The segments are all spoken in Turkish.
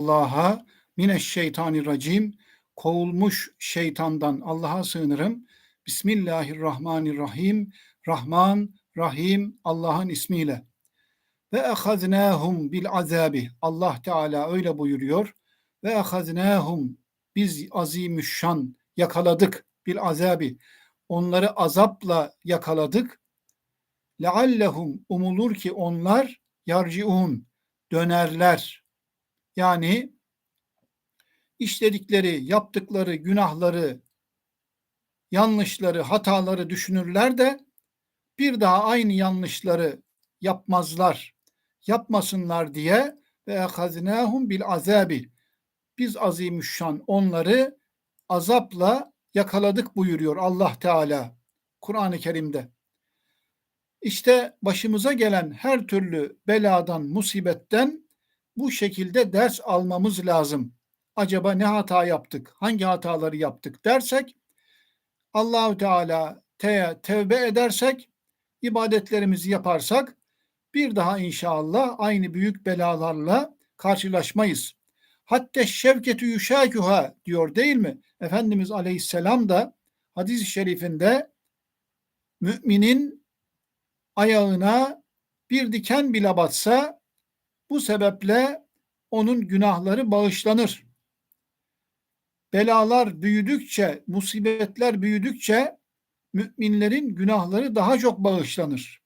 Allah'a mineşşeytanirracim kovulmuş şeytandan Allah'a sığınırım. Bismillahirrahmanirrahim. Rahman, Rahim Allah'ın ismiyle. Ve ehaznâhum bil azabi. Allah Teala öyle buyuruyor. Ve ehaznâhum biz azimüşşan yakaladık bil azabi. Onları azapla yakaladık. Leallehum umulur ki onlar yarciun dönerler yani işledikleri, yaptıkları günahları, yanlışları, hataları düşünürler de bir daha aynı yanlışları yapmazlar, yapmasınlar diye ve ehazinahum bil azabi. Biz azimüşşan onları azapla yakaladık buyuruyor Allah Teala Kur'an-ı Kerim'de. İşte başımıza gelen her türlü beladan, musibetten bu şekilde ders almamız lazım. Acaba ne hata yaptık? Hangi hataları yaptık dersek Allahü Teala te tevbe edersek ibadetlerimizi yaparsak bir daha inşallah aynı büyük belalarla karşılaşmayız. Hatta şevketü yuşâküha diyor değil mi? Efendimiz Aleyhisselam da hadis-i şerifinde müminin ayağına bir diken bile batsa bu sebeple onun günahları bağışlanır. Belalar büyüdükçe, musibetler büyüdükçe müminlerin günahları daha çok bağışlanır.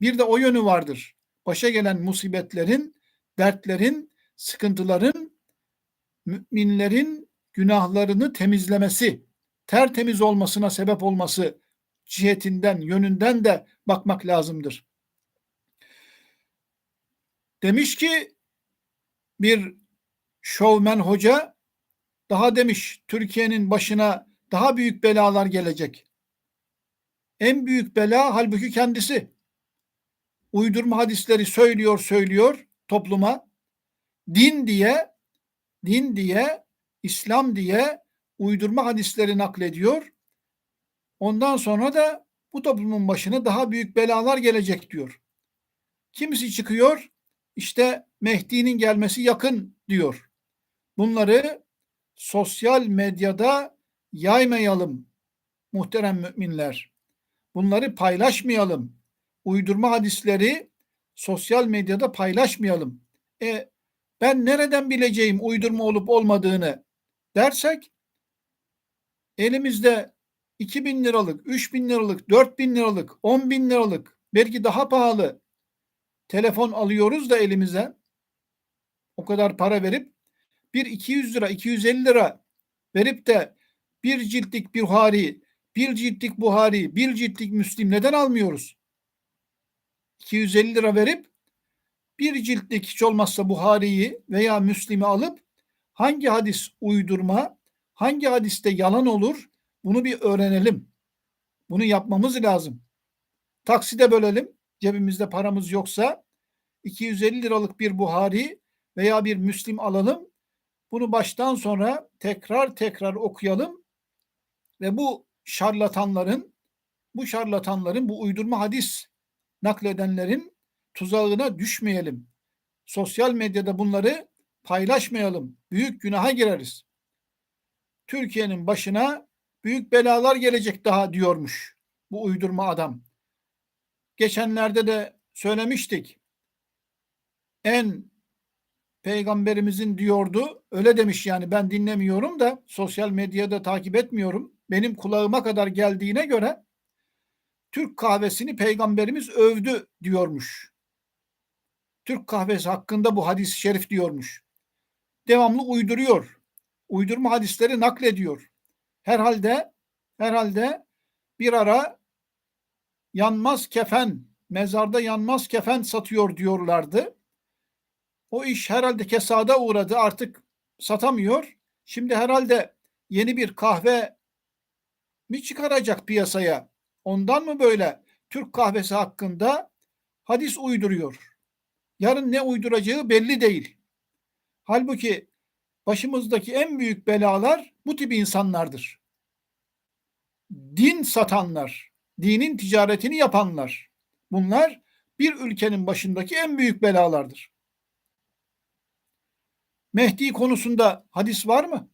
Bir de o yönü vardır. Başa gelen musibetlerin, dertlerin, sıkıntıların müminlerin günahlarını temizlemesi, tertemiz olmasına sebep olması cihetinden, yönünden de bakmak lazımdır. Demiş ki bir şovmen hoca daha demiş Türkiye'nin başına daha büyük belalar gelecek. En büyük bela halbuki kendisi. Uydurma hadisleri söylüyor söylüyor topluma. Din diye din diye İslam diye uydurma hadisleri naklediyor. Ondan sonra da bu toplumun başına daha büyük belalar gelecek diyor. Kimisi çıkıyor işte Mehdi'nin gelmesi yakın diyor. Bunları sosyal medyada yaymayalım muhterem müminler. Bunları paylaşmayalım. Uydurma hadisleri sosyal medyada paylaşmayalım. E ben nereden bileceğim uydurma olup olmadığını dersek elimizde 2000 liralık, 3000 liralık, 4000 liralık, 10 bin liralık belki daha pahalı telefon alıyoruz da elimize o kadar para verip bir 200 lira 250 lira verip de bir ciltlik Buhari, bir ciltlik Buhari, bir ciltlik Müslim neden almıyoruz? 250 lira verip bir ciltlik hiç olmazsa Buhari'yi veya Müslim'i alıp hangi hadis uydurma, hangi hadiste yalan olur bunu bir öğrenelim. Bunu yapmamız lazım. Takside bölelim cebimizde paramız yoksa 250 liralık bir Buhari veya bir Müslim alalım. Bunu baştan sonra tekrar tekrar okuyalım ve bu şarlatanların bu şarlatanların bu uydurma hadis nakledenlerin tuzağına düşmeyelim. Sosyal medyada bunları paylaşmayalım. Büyük günaha gireriz. Türkiye'nin başına büyük belalar gelecek daha diyormuş bu uydurma adam. Geçenlerde de söylemiştik. En peygamberimizin diyordu. Öyle demiş yani ben dinlemiyorum da sosyal medyada takip etmiyorum. Benim kulağıma kadar geldiğine göre Türk kahvesini peygamberimiz övdü diyormuş. Türk kahvesi hakkında bu hadis-i şerif diyormuş. Devamlı uyduruyor. Uydurma hadisleri naklediyor. Herhalde herhalde bir ara yanmaz kefen, mezarda yanmaz kefen satıyor diyorlardı. O iş herhalde kesada uğradı artık satamıyor. Şimdi herhalde yeni bir kahve mi çıkaracak piyasaya? Ondan mı böyle Türk kahvesi hakkında hadis uyduruyor? Yarın ne uyduracağı belli değil. Halbuki başımızdaki en büyük belalar bu tip insanlardır. Din satanlar, dinin ticaretini yapanlar. Bunlar bir ülkenin başındaki en büyük belalardır. Mehdi konusunda hadis var mı?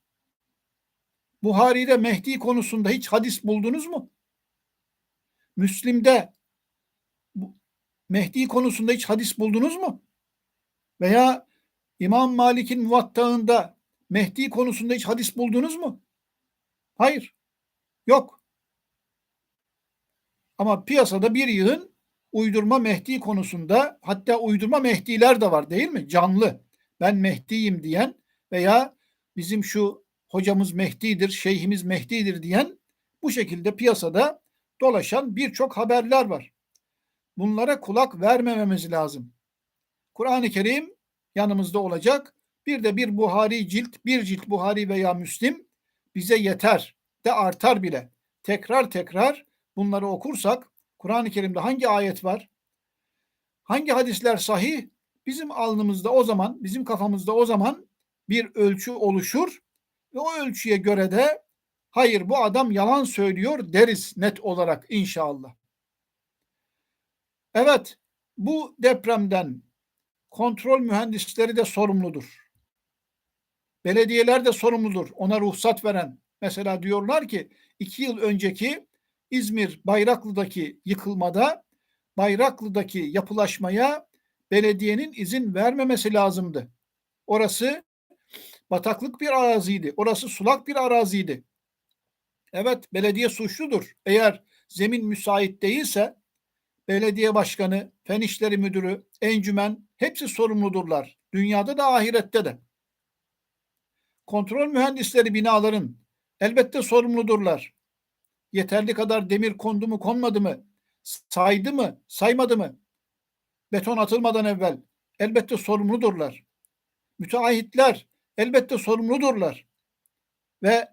Buhari'de Mehdi konusunda hiç hadis buldunuz mu? Müslim'de Mehdi konusunda hiç hadis buldunuz mu? Veya İmam Malik'in muvattağında Mehdi konusunda hiç hadis buldunuz mu? Hayır. Yok. Ama piyasada bir yığın uydurma Mehdi konusunda hatta uydurma Mehdiler de var değil mi? Canlı. Ben Mehdi'yim diyen veya bizim şu hocamız Mehdi'dir, şeyhimiz Mehdi'dir diyen bu şekilde piyasada dolaşan birçok haberler var. Bunlara kulak vermememiz lazım. Kur'an-ı Kerim yanımızda olacak. Bir de bir Buhari cilt, bir cilt Buhari veya Müslim bize yeter de artar bile. Tekrar tekrar bunları okursak Kur'an-ı Kerim'de hangi ayet var? Hangi hadisler sahih? Bizim alnımızda o zaman, bizim kafamızda o zaman bir ölçü oluşur ve o ölçüye göre de hayır bu adam yalan söylüyor deriz net olarak inşallah. Evet, bu depremden kontrol mühendisleri de sorumludur. Belediyeler de sorumludur. Ona ruhsat veren. Mesela diyorlar ki iki yıl önceki İzmir Bayraklı'daki yıkılmada Bayraklı'daki yapılaşmaya belediyenin izin vermemesi lazımdı. Orası bataklık bir araziydi. Orası sulak bir araziydi. Evet belediye suçludur. Eğer zemin müsait değilse belediye başkanı, fen işleri müdürü, encümen hepsi sorumludurlar. Dünyada da ahirette de. Kontrol mühendisleri binaların elbette sorumludurlar. Yeterli kadar demir kondu mu konmadı mı? Saydı mı? Saymadı mı? Beton atılmadan evvel elbette sorumludurlar. Müteahhitler elbette sorumludurlar. Ve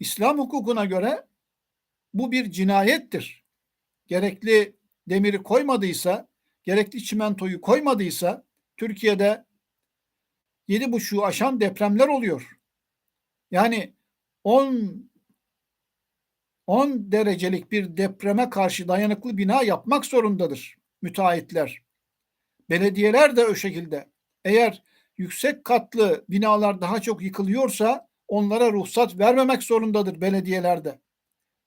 İslam hukukuna göre bu bir cinayettir. Gerekli demiri koymadıysa, gerekli çimentoyu koymadıysa Türkiye'de yedi buçuğu aşan depremler oluyor. Yani 10 10 derecelik bir depreme karşı dayanıklı bina yapmak zorundadır müteahhitler. Belediyeler de o şekilde. Eğer yüksek katlı binalar daha çok yıkılıyorsa onlara ruhsat vermemek zorundadır belediyelerde.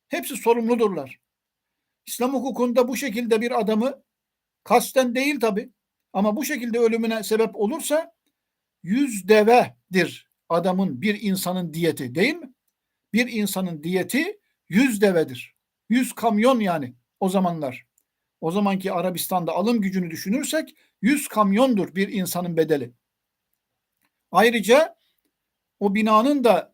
Hepsi sorumludurlar. İslam hukukunda bu şekilde bir adamı kasten değil tabi ama bu şekilde ölümüne sebep olursa yüz devedir adamın bir insanın diyeti değil mi? Bir insanın diyeti yüz devedir. Yüz kamyon yani o zamanlar. O zamanki Arabistan'da alım gücünü düşünürsek yüz kamyondur bir insanın bedeli. Ayrıca o binanın da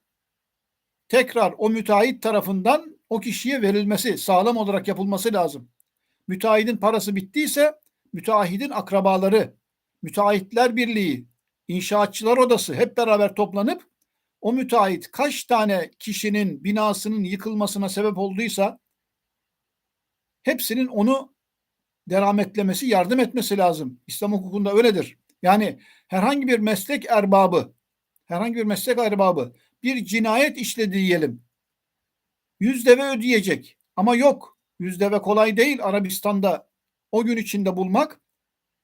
tekrar o müteahhit tarafından o kişiye verilmesi, sağlam olarak yapılması lazım. Müteahhidin parası bittiyse müteahhidin akrabaları, müteahhitler birliği, inşaatçılar odası hep beraber toplanıp o müteahhit kaç tane kişinin binasının yıkılmasına sebep olduysa hepsinin onu derametlemesi, yardım etmesi lazım. İslam hukukunda öyledir. Yani herhangi bir meslek erbabı, herhangi bir meslek erbabı bir cinayet işledi diyelim. Yüz deve ödeyecek. Ama yok. Yüz deve kolay değil Arabistan'da o gün içinde bulmak.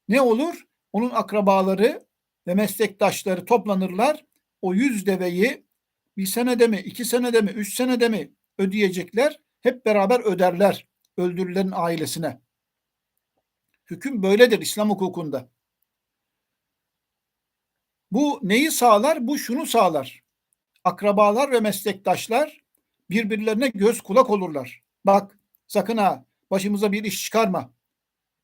Ne olur? Onun akrabaları ve meslektaşları toplanırlar. O yüz deveyi bir senede mi, iki senede mi, üç senede mi ödeyecekler? Hep beraber öderler öldürülen ailesine. Hüküm böyledir İslam hukukunda. Bu neyi sağlar? Bu şunu sağlar. Akrabalar ve meslektaşlar birbirlerine göz kulak olurlar. Bak sakın ha başımıza bir iş çıkarma.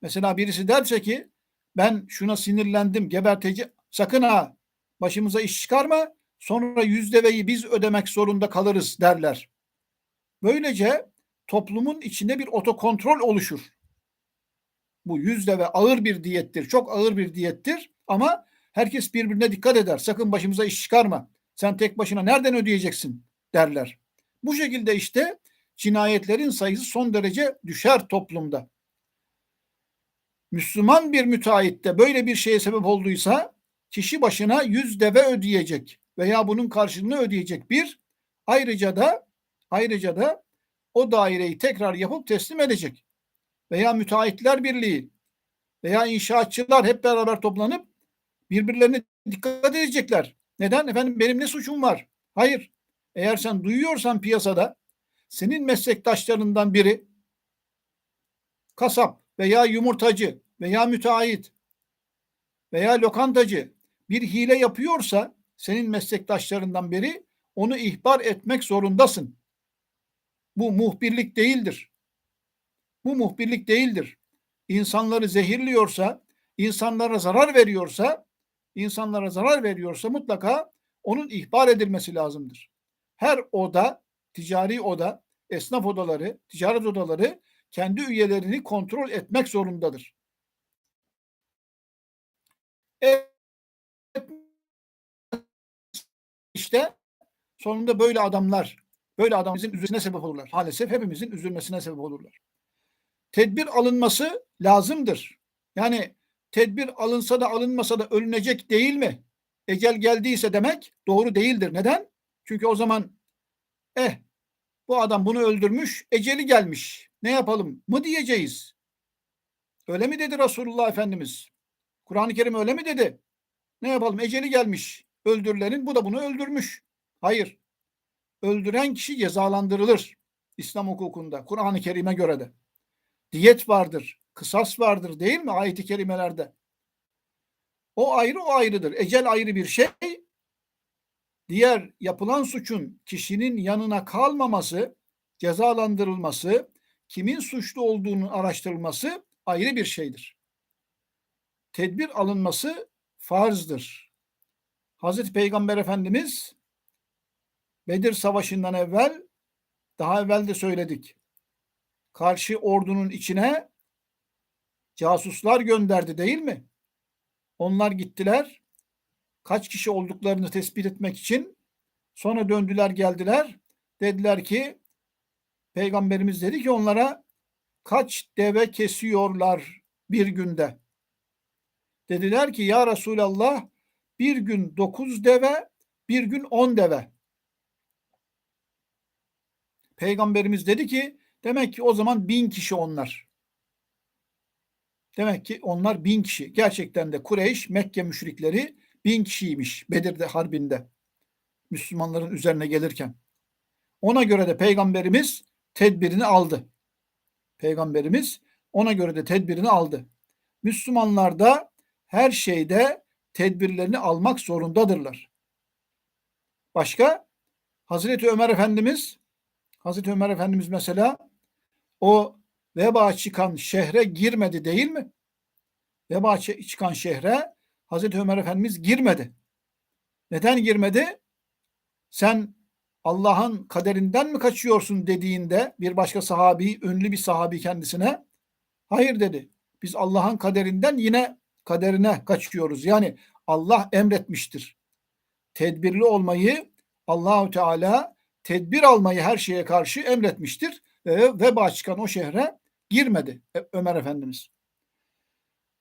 Mesela birisi derse ki ben şuna sinirlendim geberteci sakın ha başımıza iş çıkarma sonra yüzdeveyi biz ödemek zorunda kalırız derler. Böylece toplumun içinde bir otokontrol oluşur. Bu yüzde ve ağır bir diyettir. Çok ağır bir diyettir ama herkes birbirine dikkat eder. Sakın başımıza iş çıkarma. Sen tek başına nereden ödeyeceksin derler. Bu şekilde işte cinayetlerin sayısı son derece düşer toplumda. Müslüman bir müteahhitte böyle bir şeye sebep olduysa kişi başına yüz deve ödeyecek veya bunun karşılığını ödeyecek bir ayrıca da ayrıca da o daireyi tekrar yapıp teslim edecek. Veya müteahhitler birliği veya inşaatçılar hep beraber toplanıp birbirlerini dikkat edecekler. Neden? Efendim benim ne suçum var? Hayır. Eğer sen duyuyorsan piyasada senin meslektaşlarından biri kasap veya yumurtacı veya müteahhit veya lokantacı bir hile yapıyorsa senin meslektaşlarından biri onu ihbar etmek zorundasın. Bu muhbirlik değildir. Bu muhbirlik değildir. İnsanları zehirliyorsa, insanlara zarar veriyorsa, insanlara zarar veriyorsa mutlaka onun ihbar edilmesi lazımdır. Her oda, ticari oda, esnaf odaları, ticaret odaları kendi üyelerini kontrol etmek zorundadır. Evet, işte sonunda böyle adamlar, böyle adamımızın üzülmesine sebep olurlar. Maalesef hepimizin üzülmesine sebep olurlar. Tedbir alınması lazımdır. Yani tedbir alınsa da alınmasa da ölünecek değil mi? Ecel geldiyse demek doğru değildir. Neden? Çünkü o zaman eh bu adam bunu öldürmüş, eceli gelmiş. Ne yapalım mı diyeceğiz? Öyle mi dedi Resulullah Efendimiz? Kur'an-ı Kerim öyle mi dedi? Ne yapalım? Eceli gelmiş. Öldürülenin bu da bunu öldürmüş. Hayır. Öldüren kişi cezalandırılır. İslam hukukunda, Kur'an-ı Kerim'e göre de. Diyet vardır, kısas vardır değil mi ayet-i kerimelerde? O ayrı o ayrıdır. Ecel ayrı bir şey. Diğer yapılan suçun kişinin yanına kalmaması, cezalandırılması, kimin suçlu olduğunu araştırılması ayrı bir şeydir. Tedbir alınması farzdır. Hazreti Peygamber Efendimiz Bedir Savaşı'ndan evvel daha evvel de söyledik. Karşı ordunun içine casuslar gönderdi değil mi? Onlar gittiler. Kaç kişi olduklarını tespit etmek için sonra döndüler geldiler. Dediler ki Peygamberimiz dedi ki onlara kaç deve kesiyorlar bir günde? Dediler ki ya Resulallah bir gün dokuz deve, bir gün on deve. Peygamberimiz dedi ki demek ki o zaman bin kişi onlar. Demek ki onlar bin kişi. Gerçekten de Kureyş, Mekke müşrikleri bin kişiymiş Bedir'de harbinde. Müslümanların üzerine gelirken. Ona göre de peygamberimiz tedbirini aldı. Peygamberimiz ona göre de tedbirini aldı. Müslümanlar da her şeyde tedbirlerini almak zorundadırlar. Başka? Hazreti Ömer Efendimiz Hazreti Ömer Efendimiz mesela o veba çıkan şehre girmedi değil mi? Veba çıkan şehre Hazreti Ömer Efendimiz girmedi. Neden girmedi? Sen Allah'ın kaderinden mi kaçıyorsun dediğinde bir başka sahabi, ünlü bir sahabi kendisine hayır dedi. Biz Allah'ın kaderinden yine kaderine kaçıyoruz. Yani Allah emretmiştir. Tedbirli olmayı Allahu Teala tedbir almayı her şeye karşı emretmiştir. E, veba çıkan o şehre girmedi Ömer Efendimiz.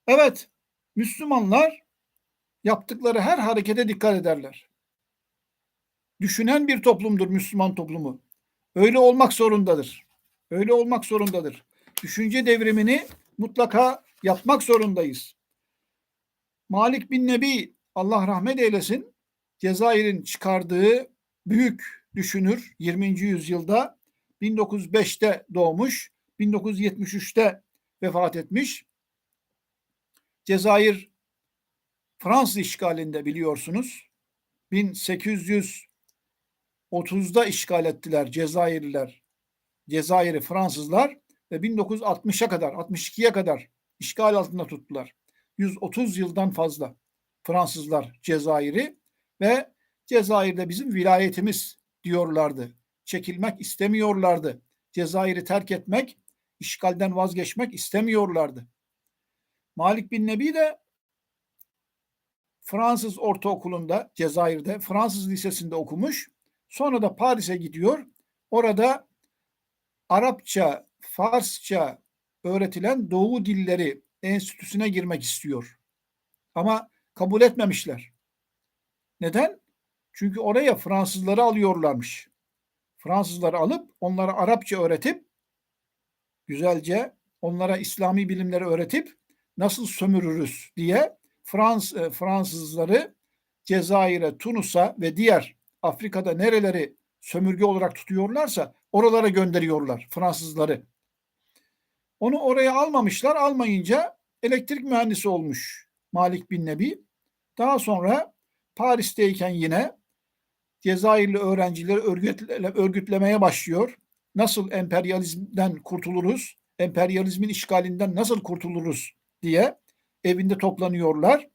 Evet, Müslümanlar yaptıkları her harekete dikkat ederler. Düşünen bir toplumdur Müslüman toplumu. Öyle olmak zorundadır. Öyle olmak zorundadır. Düşünce devrimini mutlaka yapmak zorundayız. Malik bin Nebi Allah rahmet eylesin Cezayir'in çıkardığı büyük düşünür 20. yüzyılda 1905'te doğmuş, 1973'te vefat etmiş. Cezayir Fransız işgalinde biliyorsunuz. 1830'da işgal ettiler Cezayirliler. Cezayir'i Fransızlar ve 1960'a kadar, 62'ye kadar işgal altında tuttular. 130 yıldan fazla Fransızlar Cezayir'i ve Cezayir'de bizim vilayetimiz diyorlardı. Çekilmek istemiyorlardı. Cezayir'i terk etmek, işgalden vazgeçmek istemiyorlardı. Malik bin Nebi de Fransız ortaokulunda Cezayir'de Fransız lisesinde okumuş. Sonra da Paris'e gidiyor. Orada Arapça, Farsça öğretilen Doğu Dilleri Enstitüsü'ne girmek istiyor. Ama kabul etmemişler. Neden? Çünkü oraya Fransızları alıyorlarmış. Fransızları alıp onlara Arapça öğretip güzelce onlara İslami bilimleri öğretip nasıl sömürürüz diye Frans e, Fransızları Cezayir'e, Tunus'a ve diğer Afrika'da nereleri sömürge olarak tutuyorlarsa oralara gönderiyorlar Fransızları. Onu oraya almamışlar. Almayınca elektrik mühendisi olmuş Malik bin Nebi. Daha sonra Paris'teyken yine Cezayirli öğrencileri örgütle, örgütlemeye başlıyor. Nasıl emperyalizmden kurtuluruz, emperyalizmin işgalinden nasıl kurtuluruz diye evinde toplanıyorlar.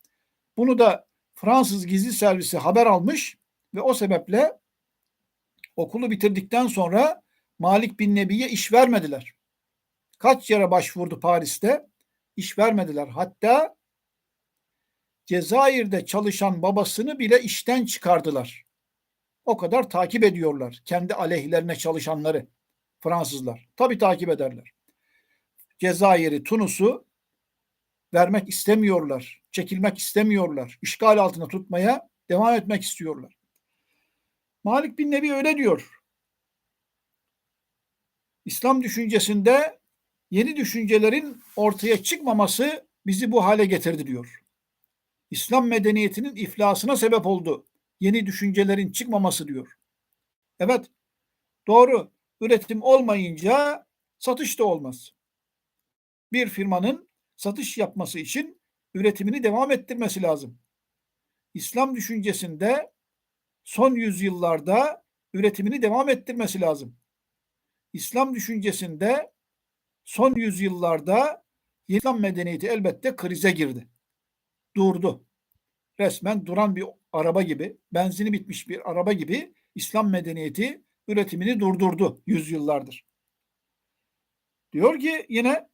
Bunu da Fransız gizli servisi haber almış ve o sebeple okulu bitirdikten sonra Malik bin Nebi'ye iş vermediler. Kaç yere başvurdu Paris'te? İş vermediler. Hatta Cezayir'de çalışan babasını bile işten çıkardılar. O kadar takip ediyorlar kendi aleyhlerine çalışanları Fransızlar. Tabii takip ederler. Cezayir'i, Tunus'u vermek istemiyorlar. Çekilmek istemiyorlar. İşgal altında tutmaya devam etmek istiyorlar. Malik bin Nebi öyle diyor. İslam düşüncesinde yeni düşüncelerin ortaya çıkmaması bizi bu hale getirdi diyor. İslam medeniyetinin iflasına sebep oldu. Yeni düşüncelerin çıkmaması diyor. Evet, doğru. Üretim olmayınca satış da olmaz. Bir firmanın satış yapması için üretimini devam ettirmesi lazım. İslam düşüncesinde son yüzyıllarda üretimini devam ettirmesi lazım. İslam düşüncesinde son yüzyıllarda İslam medeniyeti elbette krize girdi. Durdu. Resmen duran bir araba gibi, benzini bitmiş bir araba gibi İslam medeniyeti üretimini durdurdu yüzyıllardır. Diyor ki yine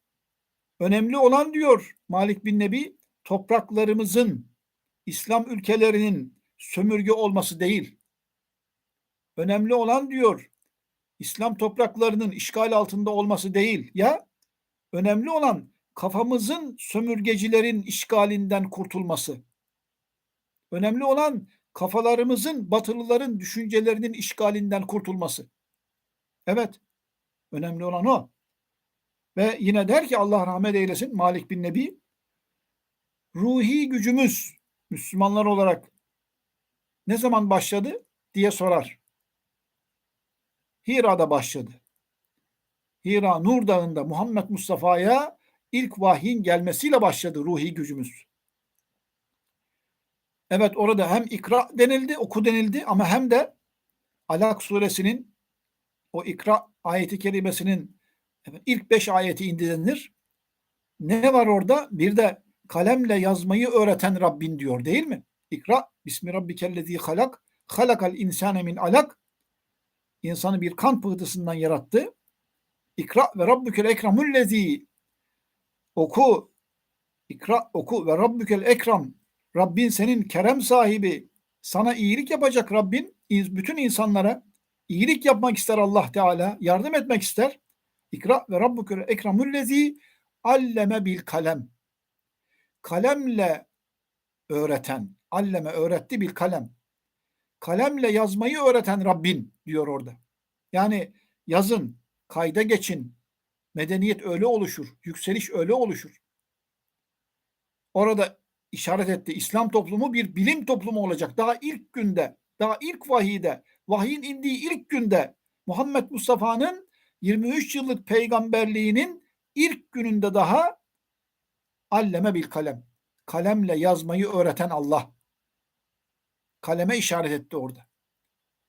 önemli olan diyor Malik bin Nebi topraklarımızın İslam ülkelerinin sömürge olması değil. Önemli olan diyor İslam topraklarının işgal altında olması değil. Ya önemli olan kafamızın sömürgecilerin işgalinden kurtulması. Önemli olan kafalarımızın batılıların düşüncelerinin işgalinden kurtulması. Evet. Önemli olan o. Ve yine der ki Allah rahmet eylesin Malik bin Nebi ruhi gücümüz Müslümanlar olarak ne zaman başladı diye sorar. Hira'da başladı. Hira Nur Dağı'nda Muhammed Mustafa'ya ilk vahyin gelmesiyle başladı ruhi gücümüz. Evet orada hem ikra denildi, oku denildi ama hem de Alak suresinin o ikra ayeti kerimesinin ilk beş ayeti indi denilir. Ne var orada? Bir de kalemle yazmayı öğreten Rabbin diyor değil mi? İkra bismi rabbikellezi halak halakal insane min alak insanı bir kan pıhtısından yarattı. İkra ve rabbukel ekramullezi oku. İkra oku. Ve rabbukel ekram Rabbin senin kerem sahibi. Sana iyilik yapacak Rabbin. Bütün insanlara iyilik yapmak ister Allah Teala. Yardım etmek ister. İkra ve rabbukel ekramullezi alleme bil kalem. Kalemle öğreten. Alleme öğretti bil kalem kalemle yazmayı öğreten Rabbin diyor orada. Yani yazın, kayda geçin. Medeniyet öyle oluşur. Yükseliş öyle oluşur. Orada işaret etti. İslam toplumu bir bilim toplumu olacak. Daha ilk günde, daha ilk vahide, vahyin indiği ilk günde Muhammed Mustafa'nın 23 yıllık peygamberliğinin ilk gününde daha alleme bil kalem. Kalemle yazmayı öğreten Allah kaleme işaret etti orada.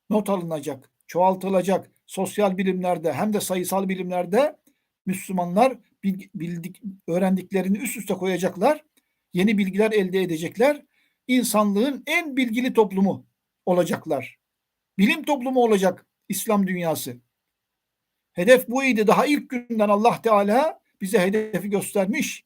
Not alınacak, çoğaltılacak sosyal bilimlerde hem de sayısal bilimlerde Müslümanlar bildik, öğrendiklerini üst üste koyacaklar. Yeni bilgiler elde edecekler. İnsanlığın en bilgili toplumu olacaklar. Bilim toplumu olacak İslam dünyası. Hedef buydu. Daha ilk günden Allah Teala bize hedefi göstermiş.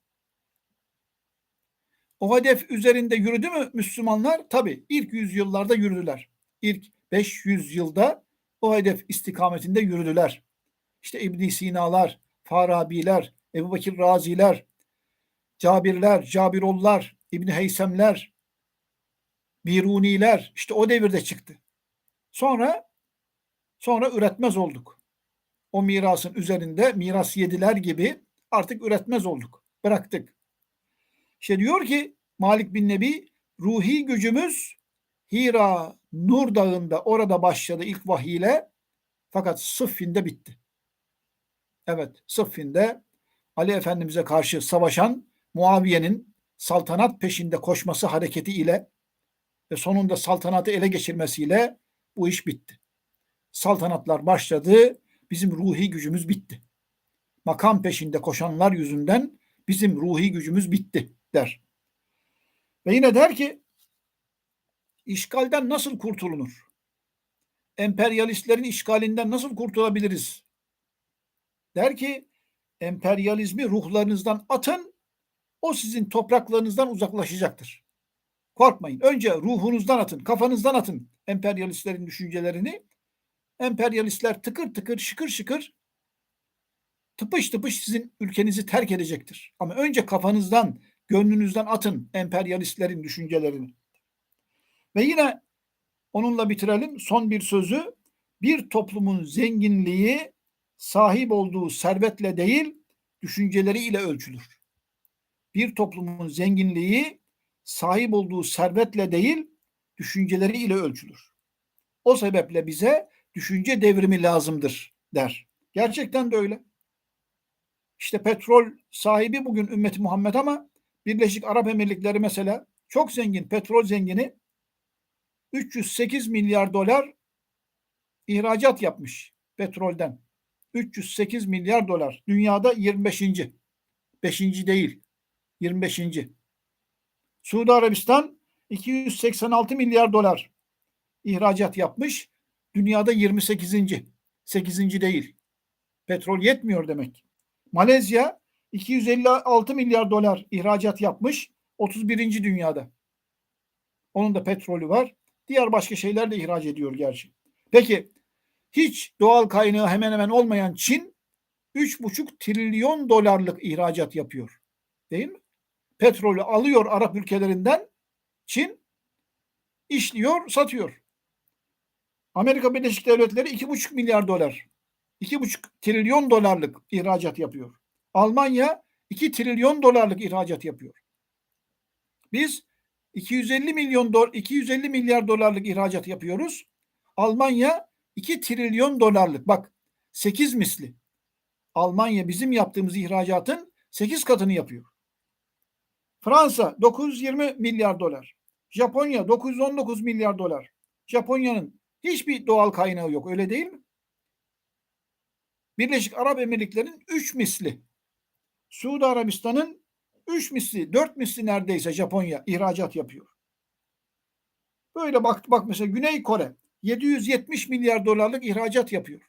O hedef üzerinde yürüdü mü Müslümanlar? Tabi ilk yüzyıllarda yürüdüler. İlk 500 yılda o hedef istikametinde yürüdüler. İşte İbn Sina'lar, Farabiler, Ebu Bakir Raziler, Cabirler, Cabirollar, İbn Heysemler, Biruniler işte o devirde çıktı. Sonra sonra üretmez olduk. O mirasın üzerinde miras yediler gibi artık üretmez olduk. Bıraktık. İşte diyor ki Malik bin Nebi ruhi gücümüz Hira Nur Dağı'nda orada başladı ilk vahiyle fakat Sıffin'de bitti. Evet Sıffin'de Ali Efendimiz'e karşı savaşan Muaviye'nin saltanat peşinde koşması hareketi ile ve sonunda saltanatı ele geçirmesiyle bu iş bitti. Saltanatlar başladı, bizim ruhi gücümüz bitti. Makam peşinde koşanlar yüzünden bizim ruhi gücümüz bitti der. Ve yine der ki işgalden nasıl kurtulunur? Emperyalistlerin işgalinden nasıl kurtulabiliriz? Der ki emperyalizmi ruhlarınızdan atın, o sizin topraklarınızdan uzaklaşacaktır. Korkmayın. Önce ruhunuzdan atın, kafanızdan atın emperyalistlerin düşüncelerini. Emperyalistler tıkır tıkır, şıkır şıkır tıpış tıpış sizin ülkenizi terk edecektir. Ama önce kafanızdan, gönlünüzden atın emperyalistlerin düşüncelerini. Ve yine onunla bitirelim. Son bir sözü. Bir toplumun zenginliği sahip olduğu servetle değil, düşünceleriyle ölçülür. Bir toplumun zenginliği sahip olduğu servetle değil, düşünceleriyle ölçülür. O sebeple bize düşünce devrimi lazımdır der. Gerçekten de öyle. İşte petrol sahibi bugün ümmeti Muhammed ama Birleşik Arap Emirlikleri mesela çok zengin, petrol zengini 308 milyar dolar ihracat yapmış petrolden. 308 milyar dolar. Dünyada 25. 5. değil. 25. Suudi Arabistan 286 milyar dolar ihracat yapmış. Dünyada 28. 8. değil. Petrol yetmiyor demek. Malezya 256 milyar dolar ihracat yapmış. 31. dünyada. Onun da petrolü var. Diğer başka şeyler de ihraç ediyor gerçi. Peki hiç doğal kaynağı hemen hemen olmayan Çin 3,5 trilyon dolarlık ihracat yapıyor. Değil mi? Petrolü alıyor Arap ülkelerinden Çin işliyor, satıyor. Amerika Birleşik Devletleri 2,5 milyar dolar, 2,5 trilyon dolarlık ihracat yapıyor. Almanya 2 trilyon dolarlık ihracat yapıyor. Biz 250 milyon dolar 250 milyar dolarlık ihracat yapıyoruz. Almanya 2 trilyon dolarlık bak 8 misli. Almanya bizim yaptığımız ihracatın 8 katını yapıyor. Fransa 920 milyar dolar. Japonya 919 milyar dolar. Japonya'nın hiçbir doğal kaynağı yok öyle değil mi? Birleşik Arap Emirlikleri'nin 3 misli. Suudi Arabistan'ın 3 misli, 4 misli neredeyse Japonya ihracat yapıyor. Böyle bak, bak mesela Güney Kore 770 milyar dolarlık ihracat yapıyor.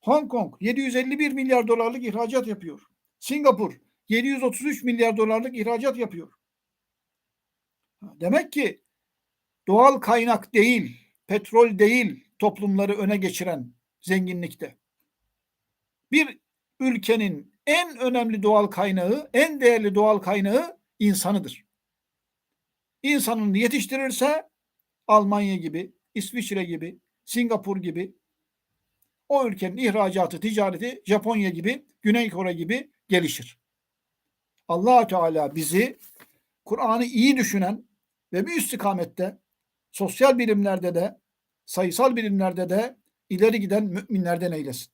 Hong Kong 751 milyar dolarlık ihracat yapıyor. Singapur 733 milyar dolarlık ihracat yapıyor. Demek ki doğal kaynak değil, petrol değil toplumları öne geçiren zenginlikte. Bir ülkenin en önemli doğal kaynağı, en değerli doğal kaynağı insanıdır. İnsanını yetiştirirse Almanya gibi, İsviçre gibi, Singapur gibi o ülkenin ihracatı, ticareti Japonya gibi, Güney Kore gibi gelişir. allah Teala bizi Kur'an'ı iyi düşünen ve bir istikamette sosyal bilimlerde de sayısal bilimlerde de ileri giden müminlerden eylesin.